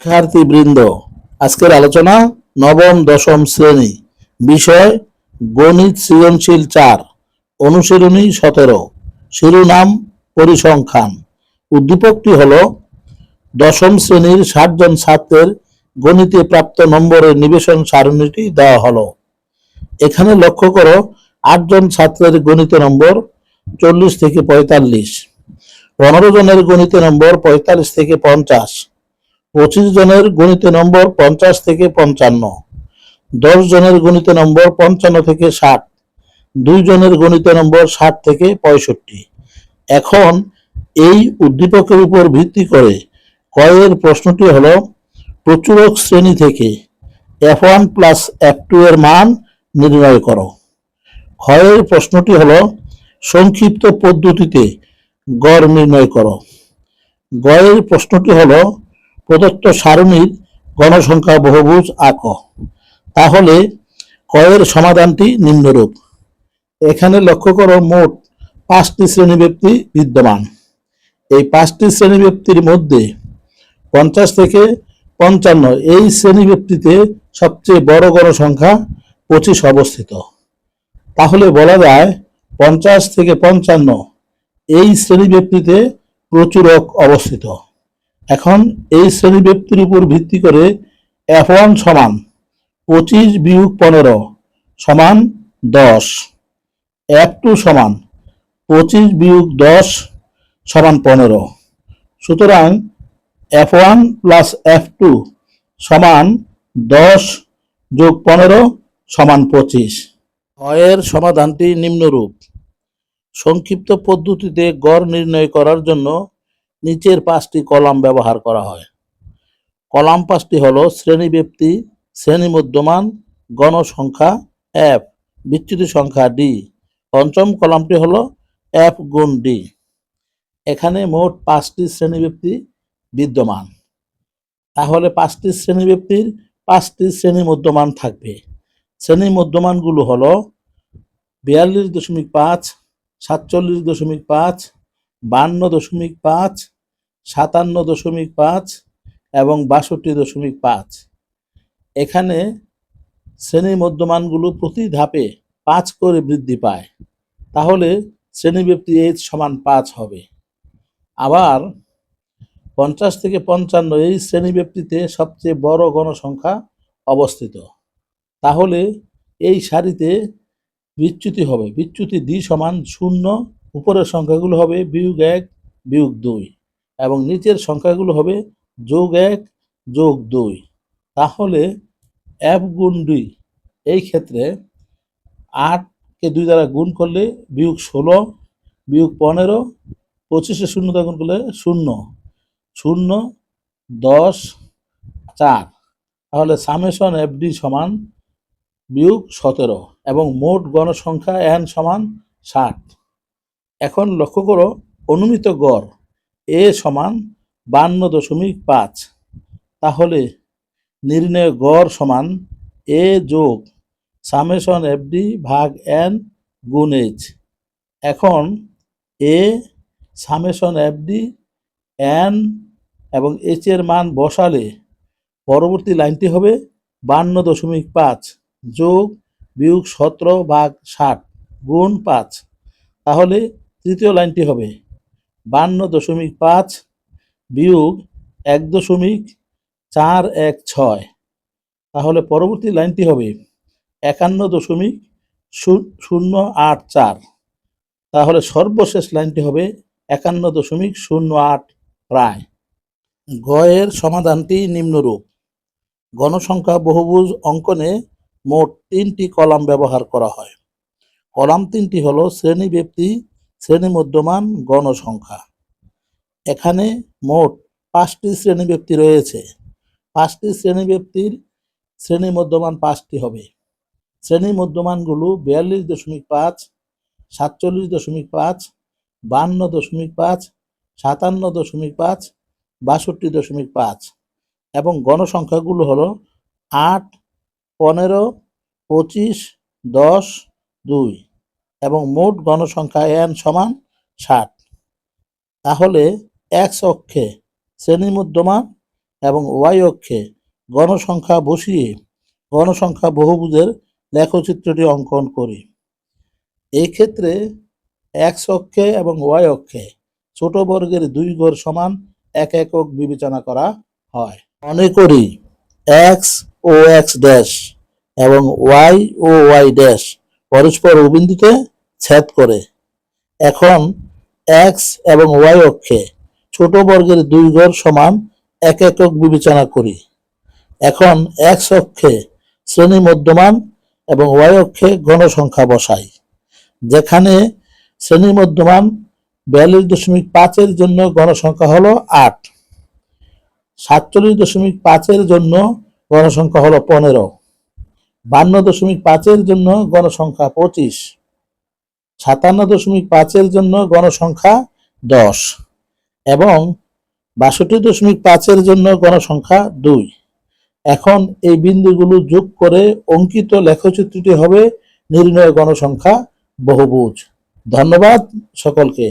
শিক্ষার্থীবৃন্দ আজকের আলোচনা নবম, দশম শ্রেণি। বিষয়, গণিত সৃজনশীল চার, অনুশীলনী সতেরো। শিরোনাম, পরিসংখ্যান। উদ্দীপকটি হল, দশম শ্রেণির ষাট জন ছাত্রের গণিতে প্রাপ্ত নম্বরের নিবেশন সারণীটি দেওয়া হলো। এখানে লক্ষ্য করো আটজন ছাত্রের গণিত নম্বর চল্লিশ থেকে পঁয়তাল্লিশ। পনেরো জনের গণিত নম্বর পঁয়তাল্লিশ থেকে পঞ্চাশ। পঁচিশ জনের গণিত নম্বর পঞ্চাশ থেকে পঞ্চান্ন, দশ জনের গণিত নম্বর পঞ্চান্ন থেকে ষাট, দুই জনের গণিত নম্বর ষাট থেকে পঁয়ষট্টি। এখন এই উদ্দীপকের উপর ভিত্তি করে কয়ের প্রশ্নটি হল, প্রচুরক শ্রেণি থেকে F one plus F two এর মান নির্ণয় করো। ক্ষয়ের প্রশ্নটি হল, সংক্ষিপ্ত পদ্ধতিতে গড় নির্ণয় করো। গয়ের প্রশ্নটি হলো প্রদত্ত সারণীর গণসংখ্যা বহুভুজ আঁক তাহলে কয়ের সমাধানটি নিম্নরূপ। এখানে লক্ষ্য করো মোট পাঁচটি শ্রেণীব্যক্তি বিদ্যমান। এই পাঁচটি শ্রেণীব্যক্তির মধ্যে পঞ্চাশ থেকে পঞ্চান্ন এই শ্রেণীব্যক্তিতে সবচেয়ে বড় গণসংখ্যা পঁচিশ অবস্থিত। তাহলে বলা যায় পঞ্চাশ থেকে পঞ্চান্ন এই শ্রেণীব্যক্তিতে প্রচুরক অবস্থিত। এখন এই শ্রেণি ব্যক্তির উপর ভিত্তি করে এফ ওয়ান সমান পঁচিশ বিয়োগ পনেরো সমান দশ। এফ টু সমান পঁচিশ বিয়োগ দশ সমান পনেরো। সুতরাং F one plus F two সমান দশ যোগ পনেরো সমান পঁচিশ। এর সমাধানটি নিম্নরূপ। সংক্ষিপ্ত পদ্ধতিতে গড় নির্ণয় করার জন্য নিচের পাঁচটি কলাম ব্যবহার করা হয়। কলাম পাঁচটি হলো শ্রেণীব্যক্তি শ্রেণি মধ্যমান, গণসংখ্যা এফ বিচ্যুতি সংখ্যা ডি পঞ্চম কলামটি হল এফ গুণ ডি এখানে মোট পাঁচটি শ্রেণীব্যক্তি বিদ্যমান। তাহলে পাঁচটি শ্রেণীব্যক্তির পাঁচটি শ্রেণি মধ্যমান থাকবে। শ্রেণি মধ্যমানগুলো হলো বিয়াল্লিশ দশমিক পাঁচ, সাতচল্লিশ দশমিক পাঁচ বান্ন দশমিক পাঁচ, সাতান্ন দশমিক পাঁচ এবং বাষট্টি দশমিক পাঁচ। এখানে শ্রেণি মধ্যমানগুলো প্রতি ধাপে পাঁচ করে বৃদ্ধি পায়। তাহলে শ্রেণীব্যক্তি এইচ সমান পাঁচ হবে। আবার পঞ্চাশ থেকে পঞ্চান্ন এই শ্রেণীব্যক্তিতে সবচেয়ে বড় গণসংখ্যা অবস্থিত। তাহলে এই সারিতে বিচ্যুতি হবে। বিচ্যুতি দ্বি সমান শূন্য উপরের সংখ্যাগুলো হবে বিয়োগ এক, বিয়োগ দুই এবং নিচের সংখ্যাগুলো হবে যোগ এক, যোগ দুই। তাহলে এফ গুণ দুই, এই ক্ষেত্রে আটকে দুই দ্বারা গুণ করলে বিয়োগ ষোলো, বিয়োগ পনেরো, পঁচিশে শূন্য দ্বারা গুণ করলে শূন্য শূন্য, দশ, চার। তাহলে সামেশন এফ ডি সমান বিয়োগ সতেরো এবং মোট গণসংখ্যা এন সমান ষাট। এখন লক্ষ্য করো, অনুমিত গড় এ সমান বান্ন দশমিক পাঁচ। তাহলে নির্ণয় গড় সমান এ যোগ সামেশন এফডি ভাগ এন গুণ এইচ। এখন এ সামেশন এফডি এন এবং এইচ এর মান বসালে পরবর্তী লাইনটি হবে বান্ন দশমিক পাঁচ যোগ বিয়োগ সতেরো ভাগ ষাট গুণ পাঁচ। তাহলে তৃতীয় লাইনটি হবে বান্ন দশমিক পাঁচ বিয়োগ এক দশমিক চার এক ছয়। তাহলে পরবর্তী লাইনটি হবে একান্ন দশমিক শূন্য আট চার। তাহলে সর্বশেষ লাইনটি হবে একান্ন দশমিক শূন্য আট প্রায়। গয়ের সমাধানটি নিম্নরূপ। গণসংখ্যা বহুভুজ অঙ্কনে মোট তিনটি কলাম ব্যবহার করা হয়। কলাম তিনটি হলো শ্রেণি ব্যক্তি শ্রেণি মধ্যমান গণসংখ্যা। এখানে মোট পাঁচটি শ্রেণি ব্যক্তি রয়েছে। পাঁচটি শ্রেণি ব্যক্তির শ্রেণি মধ্যমান পাঁচটি হবে। শ্রেণি মধ্যমানগুলো বিয়াল্লিশ দশমিক পাঁচ, সাতচল্লিশ দশমিক পাঁচ, বান্ন দশমিক পাঁচ, সাতান্ন দশমিক পাঁচ, বাষট্টি দশমিক পাঁচ এবং গণসংখ্যাগুলো হলো আট, পনেরো, পঁচিশ, দশ, দুই। এবং মোট গণসংখ্যা এন সমান ষাট। তাহলে এক্স অক্ষে শ্রেণি মধ্যমান এবং ওয়াই অক্ষে গণসংখ্যা বসিয়ে গণসংখ্যা বহুভুজের লেখচিত্রটি অঙ্কন করি। এই ক্ষেত্রে এক্স অক্ষে এবং ওয়াই অক্ষে ছোট বর্গের দুই গড় সমান এক একক বিবেচনা করা হয়। মনে করি এক্স ও এক্স ড্যাশ এবং ওয়াই ও ওয়াই ড্যাশ পরস্পর বিন্দুতে ছেদ করে। এখন এক্স এবং ওয়াই অক্ষে ছোট বর্গের দুই গড় সমান এক একক বিবেচনা করি। এখন এক্স অক্ষে শ্রেণি মধ্যমান এবং ওয়াই অক্ষে গণসংখ্যা বসাই, যেখানে শ্রেণি মধ্যমান বিয়াল্লিশ দশমিক পাঁচের জন্য গণসংখ্যা হলো আট, সাতচল্লিশ দশমিক পাঁচের জন্য গণসংখ্যা হলো পনেরো, বান্ন দশমিক পাঁচের জন্য গণসংখ্যা পঁচিশ সাতান্ন দশমিক পাঁচের জন্য গণসংখ্যা দশ এবং বাষট্টি দশমিক পাঁচের জন্য গণসংখ্যা দুই। এখন এই বিন্দুগুলো যোগ করে অঙ্কিত লেখচিত্রটি হবে নির্ণয় গণসংখ্যা বহুভুজ। ধন্যবাদ সকলকে।